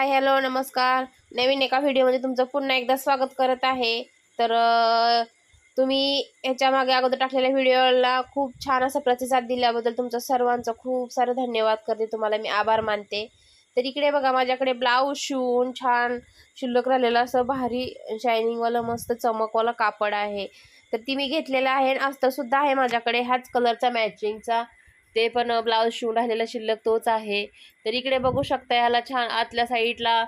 Hi hello नमस्कार. नवीन एका व्हिडिओमध्ये तुमचं पुन्हा एकदा स्वागत करत आहे. तर तुम्ही ह्याच्या मागे अगोदर टाकलेल्या व्हिडिओला खूप छान असा प्रतिसाद दिल्याबद्दल तुमचं सर्वांचं खूप सारं धन्यवाद करते. तुम्हाला मी आभार मानते. तर इकडे बघा माझ्याकडे ब्लाऊज शिवून छान शिल्लक राहिलेलं असं भारी शायनिंगवालं मस्त चमकवालं कापड आहे. तर ती मी घेतलेलं आहे आणि अस्तरसुद्धा आहे माझ्याकडे. ह्याच कलरचा मॅचिंगचा ते पण ब्लाऊज शिवून राहिलेला शिल्लक तोच आहे. तर इकडे बघू शकता ह्याला छान आतल्या साईडला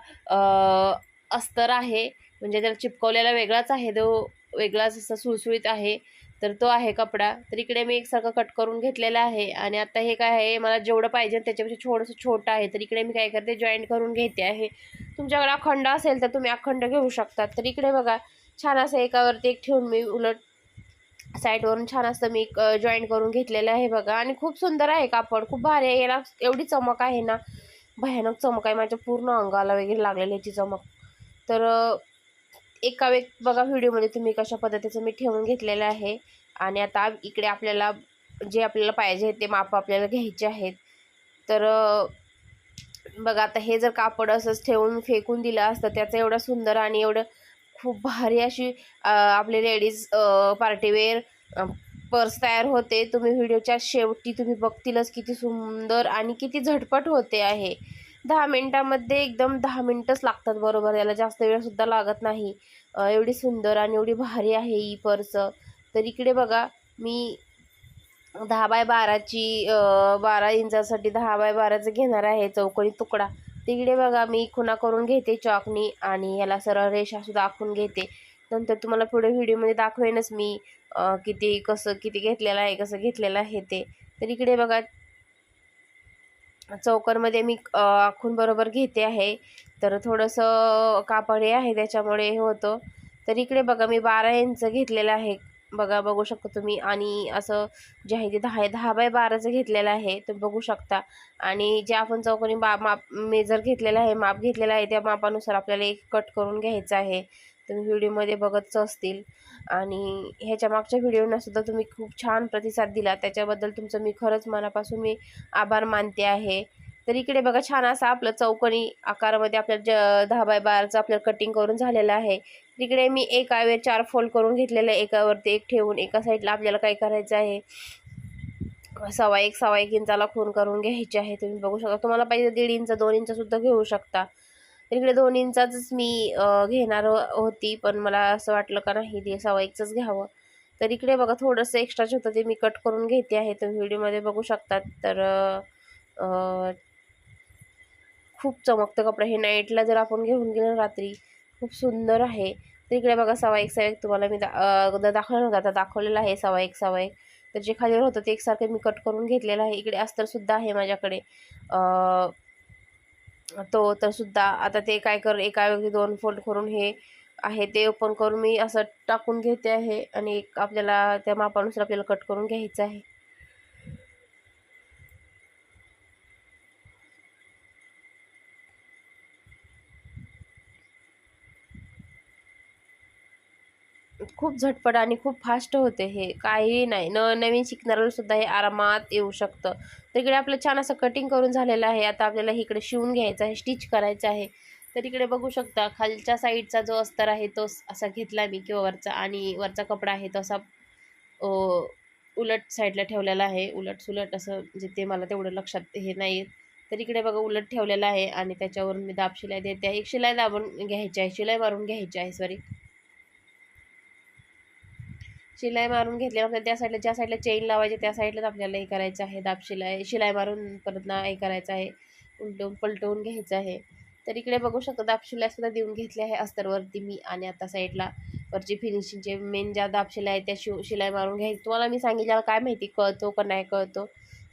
अस्तर आहे. म्हणजे त्याला चिपकवलेला वेगळाच आहे. तो वेगळाच असा सुळसुळीत आहे. तर तो आहे कपडा. तर इकडे मी एकसारखं कट करून घेतलेला आहे. आणि आता हे काय आहे मला जेवढं पाहिजे त्याच्यापेक्षा थोडंसं छोटं आहे. तर इकडे मी काय करते जॉईंट करून घेते आहे. तुमच्याकडे अखंड असेल तर तुम्ही अखंड घेऊ शकता. तर इकडे बघा छान असं एकावरती एक ठेवून मी उलट साईडवरून छान असं मी जॉईन करून घेतलेलं आहे बघा. आणि खूप सुंदर आहे कापड खूप भारी आहे. याला एवढी चमक आहे ना भयानक चमक आहे. माझ्या पूर्ण अंगाला वगैरे लागलेली याची चमक. तर एका वेळ बघा व्हिडिओमध्ये तुम्ही कशा पद्धतीचं मी ठेवून घेतलेलं आहे. आणि आता इकडे आपल्याला जे आपल्याला पाहिजे ते माप आपल्याला घ्यायचे आहेत. तर बघा आता हे जर कापड असंच ठेवून फेकून दिलं असतं त्याचं एवढं सुंदर आणि एवढं खूप भारी अशी आपले लेडीज पार्टीवेअर पर्स तयार होते. तुम्ही व्हिडिओच्या शेवटी तुम्ही बघतीलच किती सुंदर आणि किती झटपट होते आहे. दहा मिनटामध्ये एकदम दहा मिनटंच लागतात बरोबर याला जास्त वेळसुद्धा लागत नाही. एवढी सुंदर आणि एवढी भारी आहे ही पर्स तर इकडे बघा मी दहा बाय बाराची बारा इंचासाठी दहा बाय बाराचं घेणार आहे चौकोनी तुकडा. तिकडे बघा मी खुणा करून घेते चॉकनी आणि याला सरळ रेषासुद्धा आखून घेते. नंतर तुम्हाला पुढे व्हिडिओमध्ये दाखवेनच मी किती कसं किती घेतलेलं आहे कसं घेतलेलं आहे ते. तर इकडे बघा चौकरमध्ये मी आखून बरोबर घेते आहे. तर थोडंसं कापड हे आहे त्याच्यामुळे हे होतं. तर इकडे बघा मी बारा इंच घेतलेलं आहे. बघा बघू शकता तुम्ही. आणि असं जे आहे ते दहा दहा बाय बाराचं घेतलेलं आहे तुम्ही बघू शकता. आणि जे आपण चौकोनी बा माप मेजर घेतलेलं आहे माप घेतलेलं आहे त्या मापानुसार आपल्याला एक कट करून घ्यायचं आहे. तुम्ही व्हिडिओमध्ये बघतच असतील. आणि ह्याच्या मागच्या व्हिडिओना सुद्धा तुम्ही खूप छान प्रतिसाद दिला. त्याच्याबद्दल तुमचं मी खरंच मनापासून मी आभार मानते आहे. तर इकडे बघा छान असं आपलं चौकणी आकारामध्ये आपल्या ज दहा बाय बाराचं आपल्याला कटिंग करून झालेलं आहे. तिकडे मी एका वेळ चार फोल्ड करून घेतलेलं आहे. एकावरती एक ठेवून एका साईडला आपल्याला काय करायचं आहे? सव्वा एक सवा एक इंचाला खून करून घ्यायचे आहे. तुम्ही बघू शकता. तुम्हाला पाहिजे दीड इंच दोन इंचसुद्धा घेऊ शकता. इकडे दोन इंचाचंच मी घेणार होती पण मला असं वाटलं का नाही ते सवा एकचंच घ्यावं. तर इकडे बघा थोडंसं एक्स्ट्राच होतं ते मी कट करून घेते आहे. तुम्ही व्हिडिओमध्ये बघू शकतात. तर खूप चमकतं कपडा. हे नाईटला जर आपण घेऊन गेलो रात्री खूप सुंदर आहे. तर इकडे बघा सवा एक सवा एक तुम्हाला मी दा दाखवला दाखवलं आता दाखवलेलं आहे सवा एक सवा एक. तर जे खालीवर होतं ते एकसारखं मी कट करून घेतलेलं आहे. इकडे अस्तरसुद्धा आहे माझ्याकडे. तो तर सुद्धा आता ते काय कर एका व्यक्ती दोन फोल्ड करून हे आहे ते ओपन करून मी असं टाकून घेते आहे. आणि एक आपल्याला त्या मापानुसार आपल्याला कट करून घ्यायचं आहे. खूप झटपट आणि खूप फास्ट होते हे. काही नाही. न नवीन शिकणाऱ्याला सुद्धा हे आरामात येऊ शकतं. तर इकडे आपलं छान असं कटिंग करून झालेलं आहे. आता आपल्याला इकडे शिवून घ्यायचं आहे स्टिच करायचं आहे. तर इकडे बघू शकता खालच्या साईडचा जो अस्तर आहे तो असा घेतला मी किंवा वरचा आणि वरचा कपडा आहे तो असा उलट साईडला ठेवलेला आहे. उलट सुलट असं म्हणजे ते मला तेवढं लक्षात हे नाही येत तर इकडे बघा उलट ठेवलेलं आहे आणि त्याच्यावरून मी दाब शिलाई देते. आहे एक शिलाई दाबून घ्यायची आहे. शिलाई मारून घ्यायची आहे सॉरी शिलाई मारून घेतल्यावर आपल्याला त्या साईडला ज्या साईडला चेन लावायची त्या साईडलाच आपल्याला हे करायचं आहे. दाब शिलाई शिलाई मारून परत ना हे करायचं आहे. उलटवून पलटवून घ्यायचं आहे. तर इकडे बघू शकता दाब शिलाईसुद्धा देऊन घेतली आहे अस्तरवरती मी आणि आता साईडला वरची फिनिशिंगचे मेन ज्या दाब शिलाई आहे त्या शिव शिलाई मारून घ्यायची. तुम्हाला मी सांगितल्यावर काय माहिती कळतो का नाही कळतो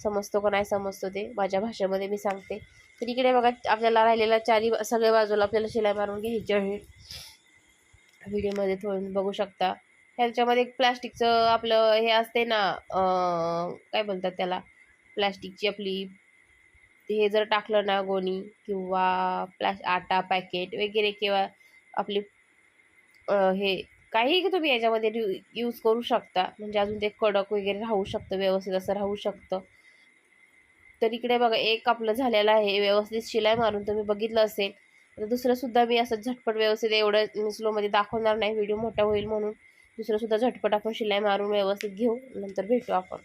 समजतो का नाही समजतो ते. माझ्या भाषेमध्ये मी सांगते. तर इकडे बघा आपल्याला राहिलेला चारी सगळ्या बाजूला आपल्याला शिलाई मारून घ्यायची आहे. व्हिडिओमध्ये थोडं बघू शकता. ह्याच्यामध्ये एक प्लास्टिकचं आपलं हे असते ना काय बोलतात त्याला? प्लॅस्टिकची आपली हे जर टाकलं ना गोणी किंवा प्लॅस आटा पॅकेट वगैरे किंवा आपली हे काही तुम्ही याच्यामध्ये यूज करू शकता. म्हणजे अजून ते कडक वगैरे राहू शकतं व्यवस्थित असं राहू शकतं. तर इकडे बघा एक आपलं झालेलं आहे व्यवस्थित शिलाई मारून तुम्ही बघितलं असेल तर दुसरंसुद्धा मी असं झटपट व्यवस्थित एवढं मी स्लोमध्ये दाखवणार नाही व्हिडिओ मोठा होईल म्हणून. दुसरंसुद्धा झटपट आपण शिलाई मारून व्यवस्थित घेऊ नंतर भेटू आपण.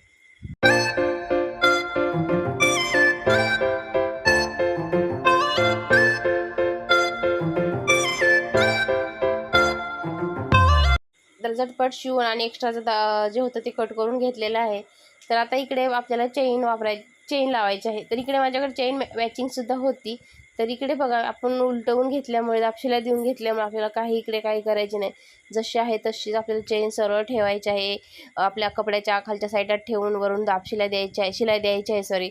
तर झटपट शिवून आणि एक्स्ट्राचं दा जे होतं ते कट करून घेतलेलं आहे. तर आता इकडे आपल्याला चेन वापराय चेन लावायची आहे. तर इकडे माझ्याकडे चेन मॅचिंगसुद्धा होती. तर इकडे बघा आपण उलटवून घेतल्यामुळे दापशिला देऊन घेतल्यामुळे आपल्याला काही इकडे काही करायचे नाही. जशी आहे तशीच आपल्याला चेन सरळ ठेवायची आहे. आपल्या कपड्याच्या खालच्या साईडात ठेवून वरून दापशिला द्यायची आहे शिलाई द्यायची आहे सॉरी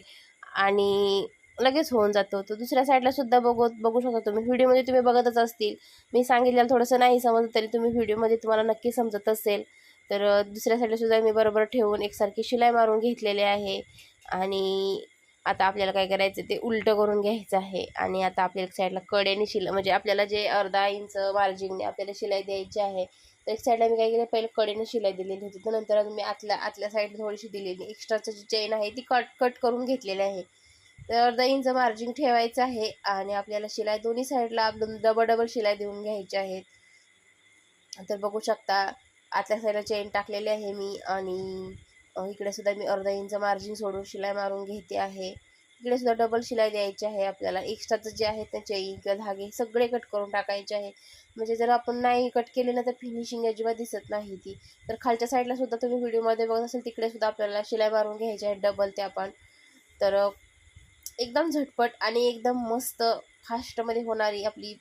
आणि लगेच होऊन जातो. तर दुसऱ्या साईडला सुद्धा बघू बघू शकता तुम्ही. व्हिडिओमध्ये तुम्ही बघतच असतील. मी सांगितलेलं थोडंसं नाही समजत तरी तुम्ही व्हिडिओमध्ये तुम्हाला नक्की समजत असेल. तर दुसऱ्या साईडला सुद्धा मी बरोबर ठेवून एकसारखी शिलाई मारून घेतलेली आहे. आणि आता आपल्याला काय करायचं ते उलटं करून घ्यायचं आहे. आणि आता आपल्या एक साईडला कडेने शिल म्हणजे आपल्याला जे अर्धा इंच मार्जिंगने आपल्याला शिलाई द्यायची आहे तर एक साईडला मी काय केलं पहिले कडेने शिलाई दिलेली होती. तर नंतर मी आतल्या आतल्या साईडला थोडीशी दिलेली. एक्स्ट्राचं जी चेन आहे ती कट कट करून घेतलेली आहे. तर अर्धा इंच मार्जिंग ठेवायचं आहे आणि आपल्याला शिलाई दोन्ही साईडला डबल डबल शिलाई देऊन घ्यायची आहेत तर बघू शकता आतल्या साईडला चेन टाकलेली आहे मी आणि इकडे सुद्धा मी अर्धा इंच मार्जिन सोडून शिलाई मारून घेते आहे. इकडे सुद्धा डबल शिलाई द्यायची आहे आपल्याला. एक्स्ट्राचं जे आहे ते किंवा धागे सगळे कट करून टाकायचे आहे. म्हणजे जर आपण नाही कट केले ना तर फिनिशिंग अजिबात दिसत नाही ती. तर खालच्या साईडला सुद्धा तुम्ही व्हिडिओमध्ये बघत असेल तिकडे सुद्धा आपल्याला शिलाई मारून घ्यायची आहे डबल ते आपण. तर एकदम झटपट आणि एकदम मस्त फास्टमध्ये होणारी आपली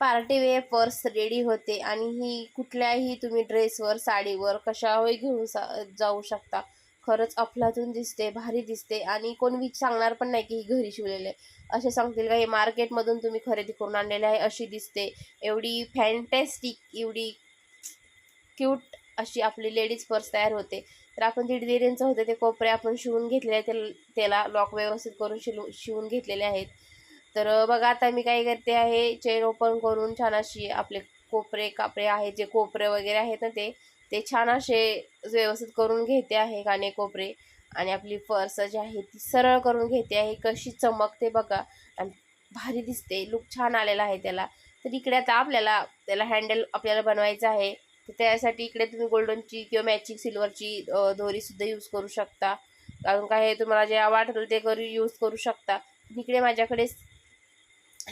पार्टी वेअर पर्स रेडी होते आणि ही कुठल्याही तुम्ही ड्रेसवर साडीवर कशावर घेऊन सा जाऊ शकता. खरंच अफलातून दिसते भारी दिसते आणि कोण वीज सांगणार पण नाही की ही घरी शिवलेले असे सांगतील का हे मार्केटमधून तुम्ही खरेदी करून आणलेले आहे अशी दिसते. एवढी फॅन्टॅस्टिक एवढी क्यूट अशी आपली लेडीज पर्स तयार होते. तर आपण दीड दिरेंचं इंच होते ते कोपरे आपण शिवून घेतलेले आहेत त्याला लॉक व्यवस्थित करून शिलू शिवून घेतलेले आहेत. तर बघा आता मी काय करते आहे चेन ओपन करून छान अशी आपले कोपरे कापरे आहेत जे कोपरे वगैरे आहेत ना ते ते छान असे व्यवस्थित करून घेते आहे काने कोपरे. आणि आपली पर्स जी आहे ती सरळ करून घेते आहे कशी चमकते बघा. आणि भारी दिसते लुक छान आलेला आहे त्याला. तर इकडे आता आपल्याला त्याला हँडल आपल्याला बनवायचं आहे. तर त्यासाठी इकडे तुम्ही गोल्डनची किंवा मॅचिंग सिल्वरची दोरीसुद्धा यूज करू शकता. कारण काय तुम्हाला जे वाटलं ते करू यूज करू शकता. इकडे माझ्याकडे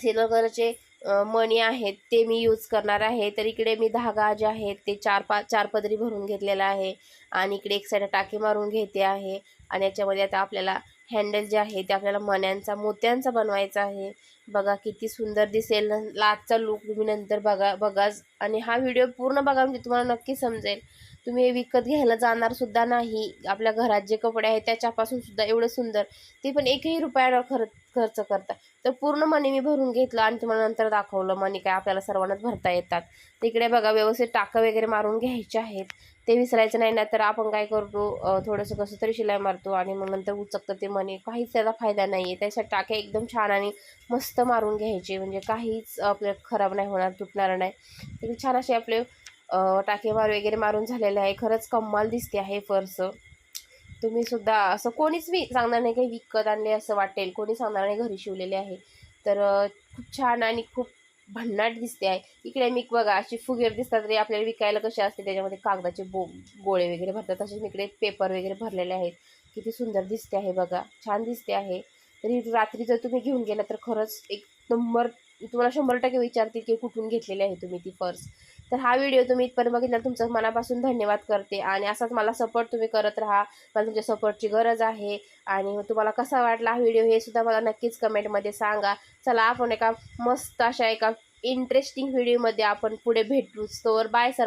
सिल्वर कलरचे मणी आहेत ते मी यूज करणार आहे. तर इकडे मी धागा जे आहेत ते चार पा चार पदरी भरून घेतलेला आहे. आणि इकडे एक साईड टाके मारून घेते आहे. आणि याच्यामध्ये आता आपल्याला हँडल जे आहे ते आपल्याला मण्यांचा मोत्यांचा बनवायचा आहे. बघा किती सुंदर दिसेल. लाचचा लुक तुम्ही नंतर बघा बघाच. आणि हा व्हिडिओ पूर्ण बघा म्हणजे तुम्हाला नक्की समजेल. तुम्ही हे विकत घ्यायला जाणार सुद्धा नाही. आपल्या घरात जे कपडे आहेत त्याच्यापासून सुद्धा एवढं सुंदर. ते पण एकही रुपयावर खरं खर्च करता तर पूर्ण मनी मी भरून घेतलं आणि तुम्हाला नंतर दाखवलं मनी काय आपल्याला सर्वांनाच भरता येतात. तिकडे बघा व्यवस्थित टाकं वगैरे मारून घ्यायचे आहेत. ते विसरायचं नाही ना तर आपण काय करतो थोडंसं कसं तरी शिलाई मारतो आणि मग नंतर उचकतं ते मनी काहीच त्याचा फायदा नाही आहे त्यासाठी टाके एकदम छान आणि मस्त मारून घ्यायचे. म्हणजे काहीच आपलं खराब नाही होणार तुटणार नाही. तिकडे छान असे आपले टाके मार वगैरे मारून झालेले आहे. खरंच कमाल दिसते आहे फरसं तुम्ही सुद्धा असं कोणीच मी सांगणार नाही काही विकत आणले असं वाटेल. कोणी सांगणार नाही घरी शिवलेले आहे. तर खूप छान आणि खूप भन्नाट दिसते आहे. इकडे मी बघा अशी फुगेर दिसतात तरी आपल्याला विकायला कसे असते त्याच्यामध्ये कागदाचे बो गोळे वगैरे भरतात. तसेच मी इकडे पेपर वगैरे भरलेले आहेत. किती सुंदर दिसते आहे बघा. छान दिसते आहे. तरी रात्री जर तुम्ही घेऊन गेला तर खरंच एक नंबर तुम्हाला शंभर टक्के विचारतील की कुठून घेतलेले आहे तुम्ही ती पर्स. तर हा व्हिडिओ तुम्ही इथपर्यंत बघितला तुमचं मनापासून धन्यवाद करते आणि असाच मला सपोर्ट तुम्ही करत राहा. मला तुमच्या सपोर्टची गरज आहे आणि तुम्हाला कसा वाटला हा व्हिडिओ हे सुद्धा मला नक्कीच कमेंटमध्ये सांगा. चला आपण एका मस्त अशा एका इंटरेस्टिंग व्हिडिओमध्ये आपण पुढे भेटू. तोवर बाय सर